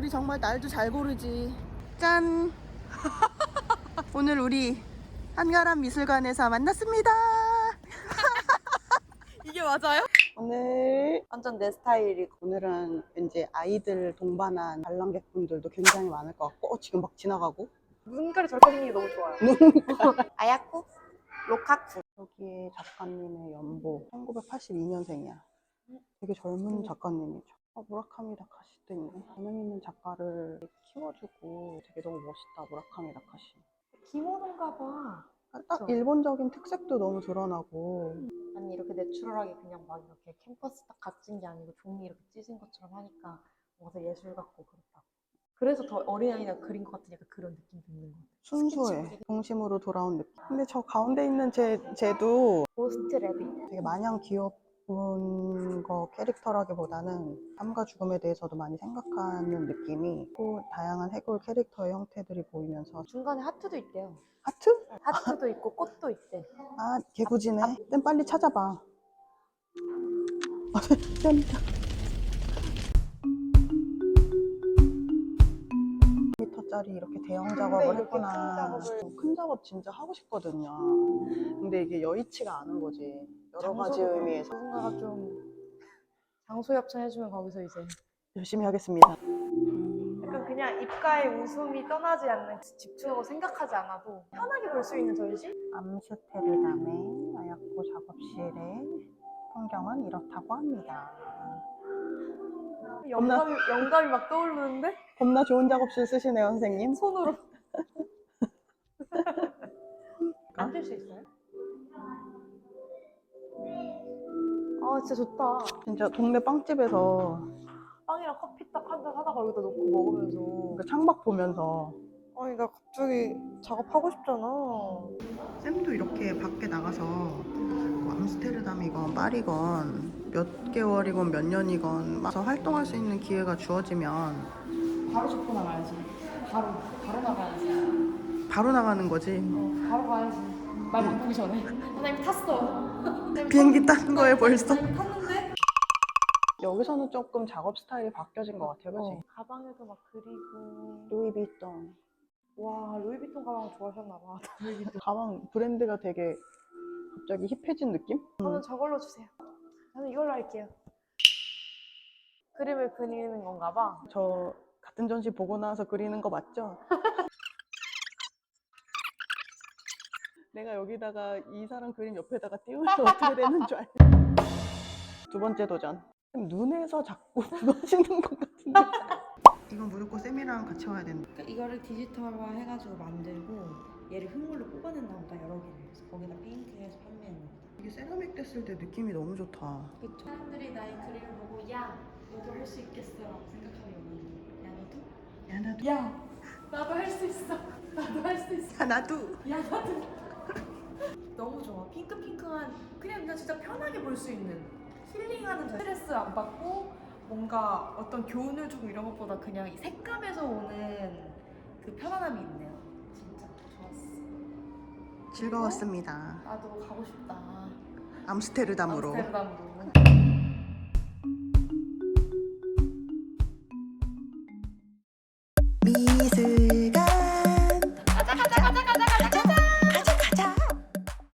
우리 정말 날도 잘 고르지. 짠. 오늘 우리 한가람 미술관에서 만났습니다. 이게 맞아요? 오늘 완전 내 스타일이 오늘은 이제 아이들 동반한 관람객분들도 굉장히 많을 것 같고 어, 지금 막 지나가고 생긴 게 너무 좋아요. 아야쿠? 로카쿠. 여기에 작가님의 연보 1982년생이야 되게 젊은 작가님이죠 어, 무라카미 다카시도 있네 재능 있는 작가를 키워주고 되게 너무 멋있다 무라카미 다카시 기모노인가 봐. 아, 딱. 일본적인 특색도 너무 드러나고 아니 이렇게 내추럴하게 그냥 막 이렇게 캠퍼스 딱 갇힌 게 아니고 종이 이렇게 찢은 것처럼 하니까 뭔가 더 예술 같고 그렇다. 그래서 더 어린아이가 그린 것 같은 약간 그런 느낌이 드는 것 같아요. 순수해. 동심으로 돌아온 느낌 근데 저 가운데 있는 제, 쟤도 고스트 래빗. 되게 마냥 귀 여운 거 캐릭터라기보다는 삶과 죽음에 대해서도 많이 생각하는 느낌이 또 다양한 해골 캐릭터의 형태들이 보이면서 중간에 하트도 있대요. 하트? 하트도 있고 꽃도 있대. 아 개구지네 땐 빨리 찾아봐 아, 땐 짜리 이렇게 대형 작업을 이렇게 했구나. 큰 작업을- 큰 작업 진짜 하고 싶거든요. 근데 이게 여의치가 않은 거지. 여러 가지 장소도 의미에서. 누군가가 좀 장소 협찬해주면 거기서 이제 열심히 하겠습니다. 약간 그냥 입가에 웃음이 떠나지 않는 집중하고 생각하지 않아도 편하게 볼 수 있는 전시? 암스테르담의 아야코 작업실의 풍경은 이렇다고 합니다. 영감이, 영감이 막 떠오르는데? 겁나 좋은 작업실 쓰시네요, 선생님. 손으로. 앉을 수 있어요? 아 진짜 좋다. 진짜 동네 빵집에서 빵이랑 커피 딱 한 잔 하다가 여기다 놓고 먹으면서. 그 창밖 보면서 아니 나 갑자기 작업하고 싶잖아. 쌤도 이렇게 밖에 나가서 뭐 암스테르담이건 파리건 몇 개월이건 몇 년이건 와서 활동할 수 있는 기회가 주어지면 바로 접고 나가야지. 바로 바로 나가야지. 바로 나가는 거지. 어, 바로 가야지. 말 바꾸기 전에. 선생님 탔어. 비행기 딴 거에 벌써. 탔는데? 여기서는 조금 작업 스타일이 바뀌어진 것 같아요, 그치? 어, 가방에도 막 그리고. 루이비통. 와 루이비통 가방 좋아하셨나 봐. 루이비통. 가방 브랜드가 되게 갑자기 힙해진 느낌? 저는 저걸로 주세요. 저는 이걸로 할게요. 그림을 그리는 건가 봐. 저 같은 전시 보고 나서 그리는 거 맞죠? 내가 여기다가 이 사람 그림 옆에다가 띄우면 어떻게 되는 줄 알죠? 두 번째 도전. 쌤, 눈에서 자꾸 무너지는 것 같은데. 이건 무조건 쌤이랑 같이 와야 된다. 그러니까 이거를 디지털화 해가지고 만들고 얘를 흙물로 뽑아낸다 보다 여러 개를 그래서 거기다 페인트해서 판매하는 거다. 이게 세라믹 됐을 때 느낌이 너무 좋다. 그쵸? 사람들이 나의 그림을 보고 야 너도 할 수 있겠어 라고 생각하면 오는 야 너도? 야 나도. 야 나도 할 수 있어. 나도 할 수 있어. 야 나도. 야 나도. 너무 좋아. 핑크핑크한 그냥 그냥 진짜 편하게 볼 수 있는 힐링하는 전- 스트레스 안 받고 뭔가 어떤 교훈을 주고 이런 것보다 그냥 이 색감에서 오는 그 편안함이 있네요. 진짜 좋았어. 즐거웠습니다. 나도 가고 싶다. 암스테르담으로. 암스테르담으로.